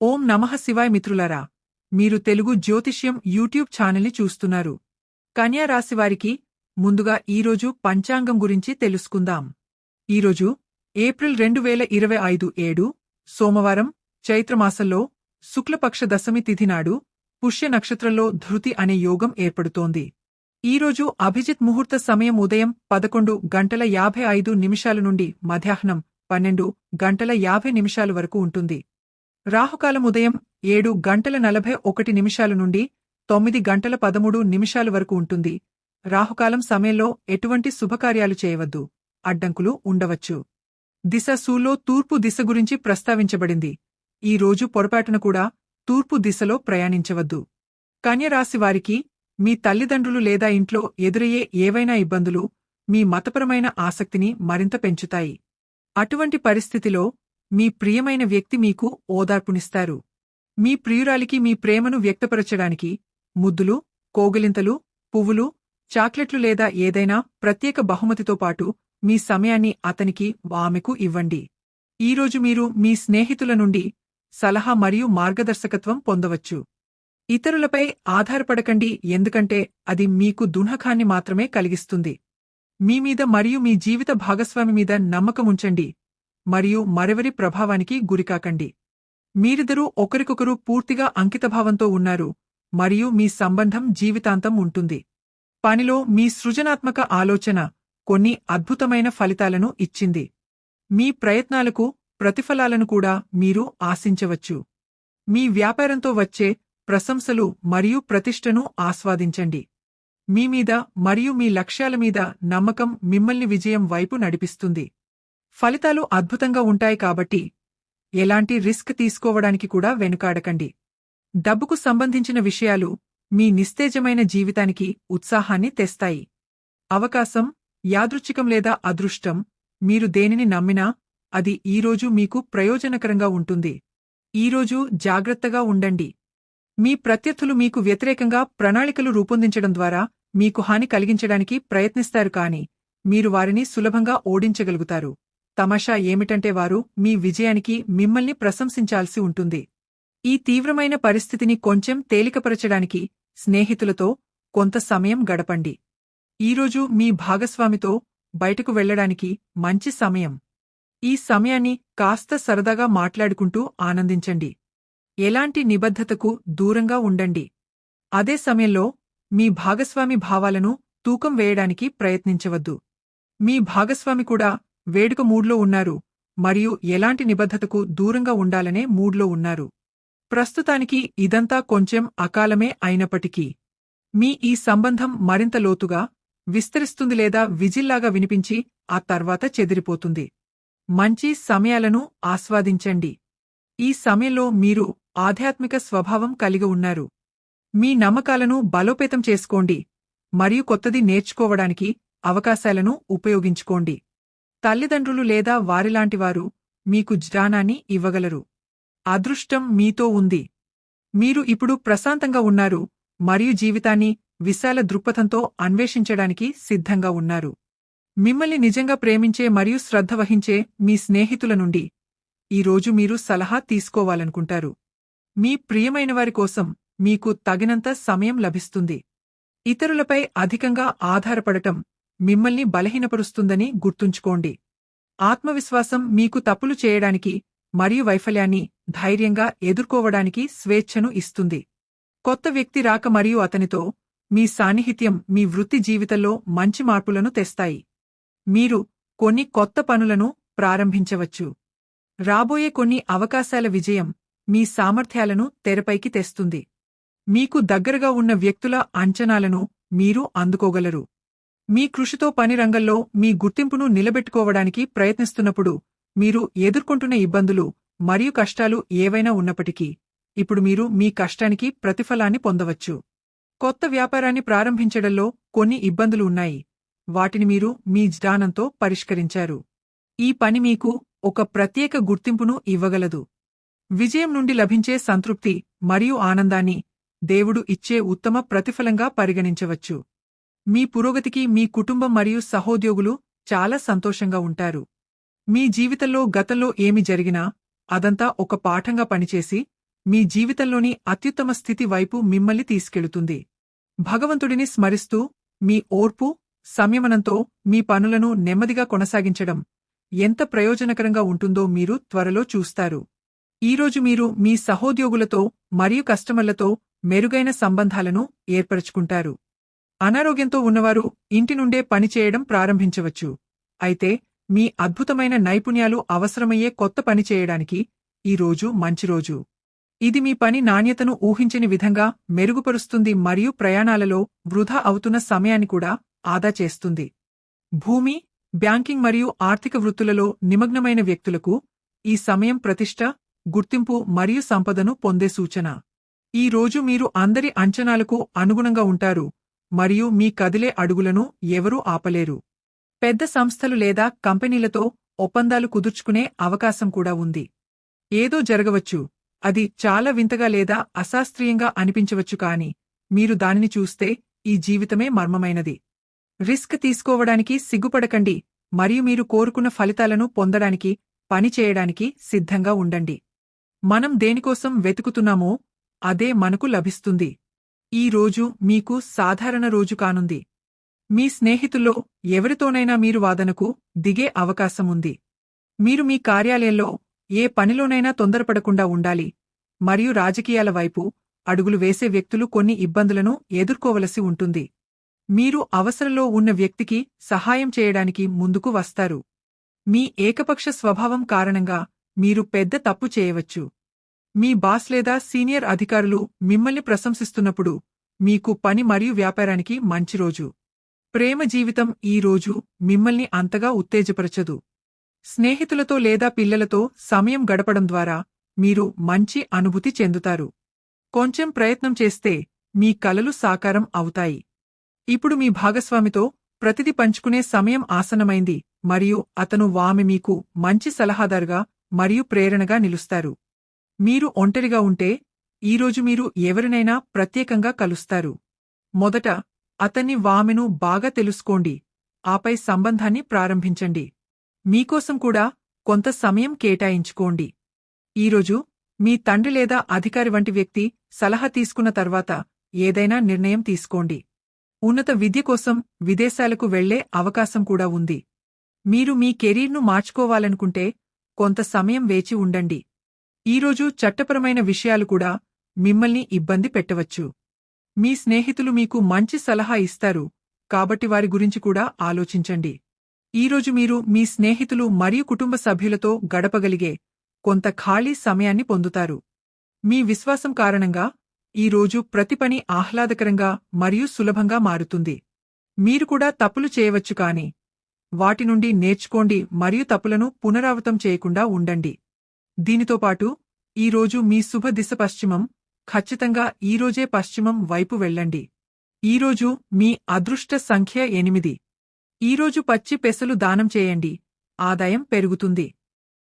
ఓం నమః శివాయ్ మిత్రులరా మీరు తెలుగు జ్యోతిష్యం యూట్యూబ్ ఛానల్ని చూస్తున్నారు. కన్యా రాశివారికి ముందుగా ఈరోజు పంచాంగం గురించి తెలుసుకుందాం. ఈరోజు ఏప్రిల్ రెండు వేల ఇరవై ఐదు ఏడు సోమవారం చైత్రమాసంలో శుక్లపక్ష దశమి తిథి నాడు పుష్య నక్షత్రంలో ధృతి అనే యోగం ఏర్పడుతోంది. ఈరోజు అభిజిత్ ముహూర్త సమయం ఉదయం పదకొండు గంటల యాభై ఐదు నిమిషాల నుండి మధ్యాహ్నం పన్నెండు గంటల యాభై నిమిషాల వరకు ఉంటుంది. రాహుకాలం ఉదయం ఏడు గంటల నలభై ఒకటి నిమిషాల నుండి తొమ్మిది గంటల పదమూడు నిమిషాల వరకు ఉంటుంది. రాహుకాలం సమయంలో ఎటువంటి శుభకార్యాలు చేయవద్దు. అడ్డంకులు ఉండవచ్చు. దిశ సూలో తూర్పు దిశ గురించి ప్రస్తావించబడింది. ఈ రోజు పొరపాటున కూడా తూర్పు దిశలో ప్రయాణించవద్దు. కన్యరాశివారికి మీ తల్లిదండ్రులు లేదా ఇంట్లో ఎదురయ్యే ఏవైనా ఇబ్బందులు మీ మతపరమైన ఆసక్తిని మరింత పెంచుతాయి. అటువంటి పరిస్థితిలో మీ ప్రియమైన వ్యక్తి మీకు ఓదార్పునిస్తారు. మీ ప్రియురాలికి మీ ప్రేమను వ్యక్తపరచడానికి ముద్దులు కోగిలింతలు పువ్వులు చాక్లెట్లు లేదా ఏదైనా ప్రత్యేక బహుమతితో పాటు మీ సమయాన్ని అతనికి ఆమెకు ఇవ్వండి. ఈరోజు మీరు మీ స్నేహితుల నుండి సలహా మరియు మార్గదర్శకత్వం పొందవచ్చు. ఇతరులపై ఆధారపడకండి ఎందుకంటే అది మీకు దున్హఖాన్ని మాత్రమే కలిగిస్తుంది. మీ మీద మరియు మీ జీవిత భాగస్వామి మీద నమ్మకముంచండి. మరియు మరెవరి ప్రభావానికి గురికాకండి మీరిద్దరూ ఒకరికొకరు పూర్తిగా అంకితభావంతో ఉన్నారు మరియు మీ సంబంధం జీవితాంతం ఉంటుంది. పనిలో మీ సృజనాత్మక ఆలోచన కొన్ని అద్భుతమైన ఫలితాలను ఇచ్చింది. మీ ప్రయత్నాలకు ప్రతిఫలాలను కూడా మీరు ఆశించవచ్చు. మీ వ్యాపారంతో వచ్చే ప్రశంసలు మరియు ప్రతిష్టను ఆస్వాదించండి. మీ మీద మరియు మీ లక్ష్యాల మీద నమ్మకం మిమ్మల్ని విజయం వైపు నడిపిస్తుంది. ఫలితాలు అద్భుతంగా ఉంటాయి కాబట్టి ఎలాంటి రిస్క్ తీసుకోవడానికి కూడా వెనుకాడకండి. డబ్బుకు సంబంధించిన విషయాలు మీ నిస్తేజమైన జీవితానికి ఉత్సాహాన్ని తెస్తాయి. అవకాశం యాదృచ్ఛికం లేదా అదృష్టం మీరు దేనిని నమ్మినా అది ఈరోజు మీకు ప్రయోజనకరంగా ఉంటుంది. ఈరోజు జాగ్రత్తగా ఉండండి. మీ ప్రత్యర్థులు మీకు వ్యతిరేకంగా ప్రణాళికలు రూపొందించడం ద్వారా మీకు హాని కలిగించడానికి ప్రయత్నిస్తారు కాని మీరు వారిని సులభంగా ఓడించగలుగుతారు. తమాషా ఏమిటంటే వారు మీ విజయానికి మిమ్మల్ని ప్రశంసించాల్సి ఉంటుంది. ఈ తీవ్రమైన పరిస్థితిని కొంచెం తేలికపరచడానికి స్నేహితులతో కొంత సమయం గడపండి. ఈరోజు మీ భాగస్వామితో బయటకు వెళ్ళడానికి మంచి సమయం. ఈ సమయాన్ని కాస్త సరదాగా మాట్లాడుకుంటూ ఆనందించండి. ఎలాంటి నిబద్ధతకు దూరంగా ఉండండి. అదే సమయంలో మీ భాగస్వామి భావాలను తూకం వేయడానికి ప్రయత్నించవద్దు. మీ భాగస్వామి కూడా వేడుక మూడ్లో ఉన్నారు మరియు ఎలాంటి నిబద్ధతకు దూరంగా ఉండాలనే మూడ్లో ఉన్నారు. ప్రస్తుతానికి ఇదంతా కొంచెం అకాలమే అయినప్పటికీ మీ ఈ సంబంధం మరింత లోతుగా విస్తరిస్తుంది లేదా విజిల్లాగా వినిపించి ఆ తర్వాత చెదిరిపోతుంది. మంచి సమయాలను ఆస్వాదించండి. ఈ సమయంలో మీరు ఆధ్యాత్మిక స్వభావం కలిగి ఉన్నారు. మీ నమ్మకాలను బలోపేతం చేసుకోండి మరియు కొత్తది నేర్చుకోవడానికి అవకాశాలను ఉపయోగించుకోండి. తల్లిదండ్రులు లేదా వారిలాంటివారు మీకు జ్ఞానాన్ని ఇవ్వగలరు. అదృష్టం మీతో ఉంది. మీరు ఇప్పుడు ప్రశాంతంగా ఉన్నారు మరియు జీవితాన్ని విశాల దృక్పథంతో అన్వేషించడానికి సిద్ధంగా ఉన్నారు. మిమ్మల్ని నిజంగా ప్రేమించే మరియు శ్రద్ధ వహించే మీ స్నేహితుల నుండి ఈరోజు మీరు సలహా తీసుకోవాలనుకుంటారు. మీ ప్రియమైనవారి కోసం మీకు తగినంత సమయం లభిస్తుంది. ఇతరులపై అధికంగా ఆధారపడటం మిమ్మల్ని బలహీనపరుస్తుందని గుర్తుంచుకోండి. ఆత్మవిశ్వాసం మీకు తప్పులు చేయడానికి మరియు వైఫల్యాన్ని ధైర్యంగా ఎదుర్కోవడానికి స్వేచ్ఛను ఇస్తుంది. కొత్త వ్యక్తి రాక మరియు అతనితో మీ సాన్నిహిత్యం మీ వృత్తి జీవితంలో మంచి మార్పులను తెస్తాయి. మీరు కొన్ని కొత్త పనులను ప్రారంభించవచ్చు. రాబోయే కొన్ని అవకాశాల విజయం మీ సామర్థ్యాలను తెరపైకి తెస్తుంది. మీకు దగ్గరగా ఉన్న వ్యక్తుల అంచనాలను మీరు అందుకోగలరు. మీ కృషితో పని రంగంలో మీ గుర్తింపును నిలబెట్టుకోవడానికి ప్రయత్నిస్తున్నప్పుడు మీరు ఎదుర్కొంటున్న ఇబ్బందులు మరియు కష్టాలు ఏవైనా ఉన్నప్పటికీ ఇప్పుడు మీరు మీ కష్టానికి ప్రతిఫలాన్ని పొందవచ్చు. కొత్త వ్యాపారాన్ని ప్రారంభించడంలో కొన్ని ఇబ్బందులు ఉన్నాయి. వాటిని మీరు మీ జ్ఞానంతో పరిష్కరించారు. ఈ పని మీకు ఒక ప్రత్యేక గుర్తింపును ఇవ్వగలదు. విజయం నుండి లభించే సంతృప్తి మరియు ఆనందాన్ని దేవుడు ఇచ్చే ఉత్తమ ప్రతిఫలంగా పరిగణించవచ్చు. మీ పురోగతికి మీ కుటుంబం మరియు సహోద్యోగులు చాలా సంతోషంగా ఉంటారు. మీ జీవితంలో గతంలో ఏమి జరిగినా అదంతా ఒక పాఠంగా పనిచేసి మీ జీవితంలోని అత్యుత్తమ స్థితి వైపు మిమ్మల్ని తీసుకెళుతుంది. భగవంతుడిని స్మరిస్తూ మీ ఓర్పు సంయమనంతో మీ పనులను నెమ్మదిగా కొనసాగించడం ఎంత ప్రయోజనకరంగా ఉంటుందో మీరు త్వరలో చూస్తారు. ఈరోజు మీరు మీ సహోద్యోగులతో మరియు కస్టమర్లతో మెరుగైన సంబంధాలను ఏర్పరచుకుంటారు. అనారోగ్యంతో ఉన్నవారు ఇంటి నుండే పనిచేయడం ప్రారంభించవచ్చు. అయితే మీ అద్భుతమైన నైపుణ్యాలు అవసరమయ్యే కొత్త పని చేయడానికి ఈ రోజు మంచి రోజు. ఇది మీ పని నాణ్యతను ఊహించని విధంగా మెరుగుపరుస్తుంది మరియు ప్రయాణాలలో వృధా అవుతున్న సమయాన్ని కూడా ఆదా చేస్తుంది. భూమి బ్యాంకింగ్ మరియు ఆర్థిక వృత్తులలో నిమగ్నమైన వ్యక్తులకు ఈ సమయం ప్రతిష్ట గుర్తింపు మరియు సంపదను పొందే సూచన. ఈ రోజు మీరు అందరి అంచనాలకు అనుగుణంగా ఉంటారు. మరియు మీ కదిలే అడుగులను ఎవరూ ఆపలేరు. పెద్ద సంస్థలు లేదా కంపెనీలతో ఒప్పందాలు కుదుర్చుకునే అవకాశం కూడా ఉంది. ఏదో జరగవచ్చు అది చాలా వింతగా లేదా అశాస్త్రీయంగా అనిపించవచ్చు కాని మీరు దానిని చూస్తే ఈ జీవితమే మర్మమైనది. రిస్క్ తీసుకోవడానికి సిగ్గుపడకండి మరియు మీరు కోరుకున్న ఫలితాలను పొందడానికి పనిచేయడానికి సిద్ధంగా ఉండండి. మనం దేనికోసం వెతుకుతున్నామో అదే మనకు లభిస్తుంది. ఈ రోజు మీకు సాధారణ రోజు కానుంది. మీ స్నేహితుల్లో ఎవరితోనైనా మీరు వాదనకు దిగే అవకాశముంది. మీరు మీ కార్యాలయంలో ఏ పనిలోనైనా తొందరపడకుండా ఉండాలి. మరియు రాజకీయాల వైపు అడుగులు వేసే వ్యక్తులు కొన్ని ఇబ్బందులను ఎదుర్కోవలసి ఉంటుంది. మీరు అవసరంలో ఉన్న వ్యక్తికి సహాయం చేయడానికి ముందుకు వస్తారు. మీ ఏకపక్ష స్వభావం కారణంగా మీరు పెద్ద తప్పు చేయవచ్చు. మీ బాస్ లేదా సీనియర్ అధికారులు మిమ్మల్ని ప్రశంసిస్తున్నప్పుడు మీకు పని మరియు వ్యాపారానికి మంచి రోజు. ప్రేమ జీవితం ఈ రోజు మిమ్మల్ని అంతగా ఉత్తేజపరచదు. స్నేహితులతో లేదా పిల్లలతో సమయం గడపడం ద్వారా మీరు మంచి అనుభూతి చెందుతారు. కొంచెం ప్రయత్నం చేస్తే మీ కలలు సాకారం అవుతాయి. ఇప్పుడు మీ భాగస్వామితో ప్రతిది పంచుకునే సమయం ఆసనమైంది మరియు అతను వామె మీకు మంచి సలహాదారుగా మరియు ప్రేరణగా నిలుస్తారు. మీరు ఒంటరిగా ఉంటే ఈరోజు మీరు ఎవరినైనా ప్రత్యేకంగా కలుస్తారు. మొదట అతన్ని వామెను బాగా తెలుసుకోండి. ఆపై సంబంధాన్ని ప్రారంభించండి. మీకోసం కూడా కొంత సమయం కేటాయించుకోండి. ఈరోజు మీ తండ్రి లేదా అధికారి వంటి వ్యక్తి సలహా తీసుకున్న తర్వాత ఏదైనా నిర్ణయం తీసుకోండి. ఉన్నత విద్య కోసం విదేశాలకు వెళ్ళే అవకాశం కూడా ఉంది. మీరు మీ కెరీర్ను మార్చుకోవాలనుకుంటే కొంత సమయం వేచి ఉండండి. ఈరోజు చట్టపరమైన విషయాలు కూడా మిమ్మల్ని ఇబ్బంది పెట్టవచ్చు. మీ స్నేహితులు మీకు మంచి సలహా ఇస్తారు కాబట్టి వారి గురించి కూడా ఆలోచించండి. ఈరోజు మీరు మీ స్నేహితులు మరియు కుటుంబ సభ్యులతో గడపగలిగే కొంత ఖాళీ సమయాన్ని పొందుతారు. మీ విశ్వాసం కారణంగా ఈ రోజు ప్రతి పని ఆహ్లాదకరంగా మరియు సులభంగా మారుతుంది. మీరు కూడా తప్పులు చేయవచ్చు కాని వాటి నుండి నేర్చుకోండి మరియు తప్పులను పునరావృతం చేయకుండా ఉండండి. దీనితో పాటు ఈరోజు మీ శుభ దిశ పశ్చిమం ఖచ్చితంగా ఈరోజే పశ్చిమం వైపు వెళ్ళండి. ఈరోజు మీ అదృష్ట సంఖ్య ఎనిమిది. ఈరోజు పచ్చి పెసలు దానం చేయండి. ఆదాయం పెరుగుతుంది.